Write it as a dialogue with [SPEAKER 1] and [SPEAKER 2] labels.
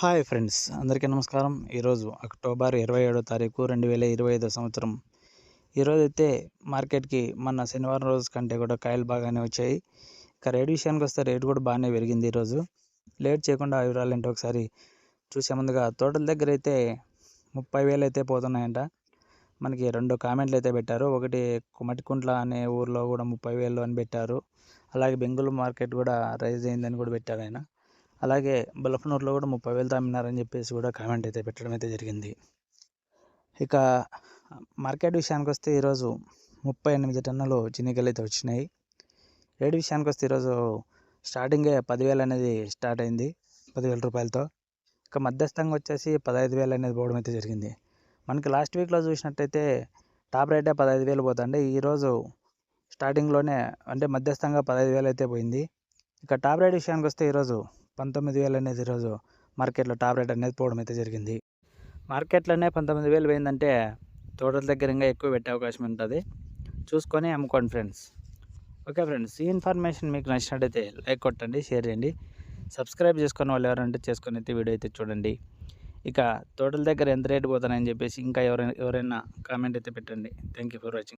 [SPEAKER 1] Hi friends అందరికీ నమస్కారం. ఈరోజు అక్టోబర్ ఇరవై ఏడో తారీఖు రెండు వేల ఇరవై ఐదో సంవత్సరం. ఈరోజు అయితే మార్కెట్కి మొన్న శనివారం రోజు కంటే కూడా కాయలు బాగానే వచ్చాయి. ఇక రేట్ విషయానికి వస్తే రేటు కూడా బాగానే పెరిగింది ఈరోజు. లేట్ చేయకుండా వివరాలు ఏంటో ఒకసారి చూసే ముందుగా తోటల దగ్గర అయితే ముప్పై వేలు అయితే పోతున్నాయంట. మనకి రెండు కామెంట్లు అయితే పెట్టారు. ఒకటి కుమటికుంట్ల అనే ఊర్లో కూడా ముప్పై వేలు అని పెట్టారు. అలాగే బెంగళూరు మార్కెట్ కూడా రైజ్ అయిందని కూడా పెట్టారు ఆయన. అలాగే బలపనూరులో కూడా ముప్పై వేలు తామినారని చెప్పేసి కూడా కామెంట్ అయితే పెట్టడం అయితే జరిగింది. ఇక మార్కెట్ విషయానికి వస్తే ఈరోజు ముప్పై ఎనిమిది టన్నులు చినికలు అయితే వచ్చినాయి. రేటు విషయానికి వస్తే ఈరోజు స్టార్టింగే పదివేలు అనేది స్టార్ట్ అయింది పదివేల రూపాయలతో. ఇక మధ్యస్థంగా వచ్చేసి పదహైదు వేలు అనేది పోవడం అయితే జరిగింది. మనకి లాస్ట్ వీక్లో చూసినట్టయితే టాప్ రేటే పదహైదు వేలు పోతుండే. ఈరోజు స్టార్టింగ్లోనే అంటే మధ్యస్థంగా పదహైదు వేలు అయితే పోయింది. ఇక టాప్ రేట్ విషయానికి వస్తే ఈరోజు పంతొమ్మిది వేలు అనేది ఈరోజు మార్కెట్లో టాప్ రేట్ అనేది పోవడం అయితే జరిగింది. మార్కెట్లోనే పంతొమ్మిది వేలు పోయిందంటే తోటల దగ్గర ఇంకా ఎక్కువ పెట్టే అవకాశం ఉంటుంది. చూసుకొని అమ్ముకోండి ఫ్రెండ్స్. ఓకే ఫ్రెండ్స్ ఈ ఇన్ఫర్మేషన్ మీకు నచ్చినట్టయితే లైక్ కొట్టండి షేర్ చేయండి. సబ్స్క్రైబ్ చేసుకున్న వాళ్ళు ఎవరంటే చేసుకొని అయితే వీడియో అయితే చూడండి. ఇక తోటల దగ్గర ఎంత రేటు పోతానని చెప్పేసి ఇంకా ఎవరైనా ఎవరైనా కామెంట్ అయితే పెట్టండి. Thank you for watching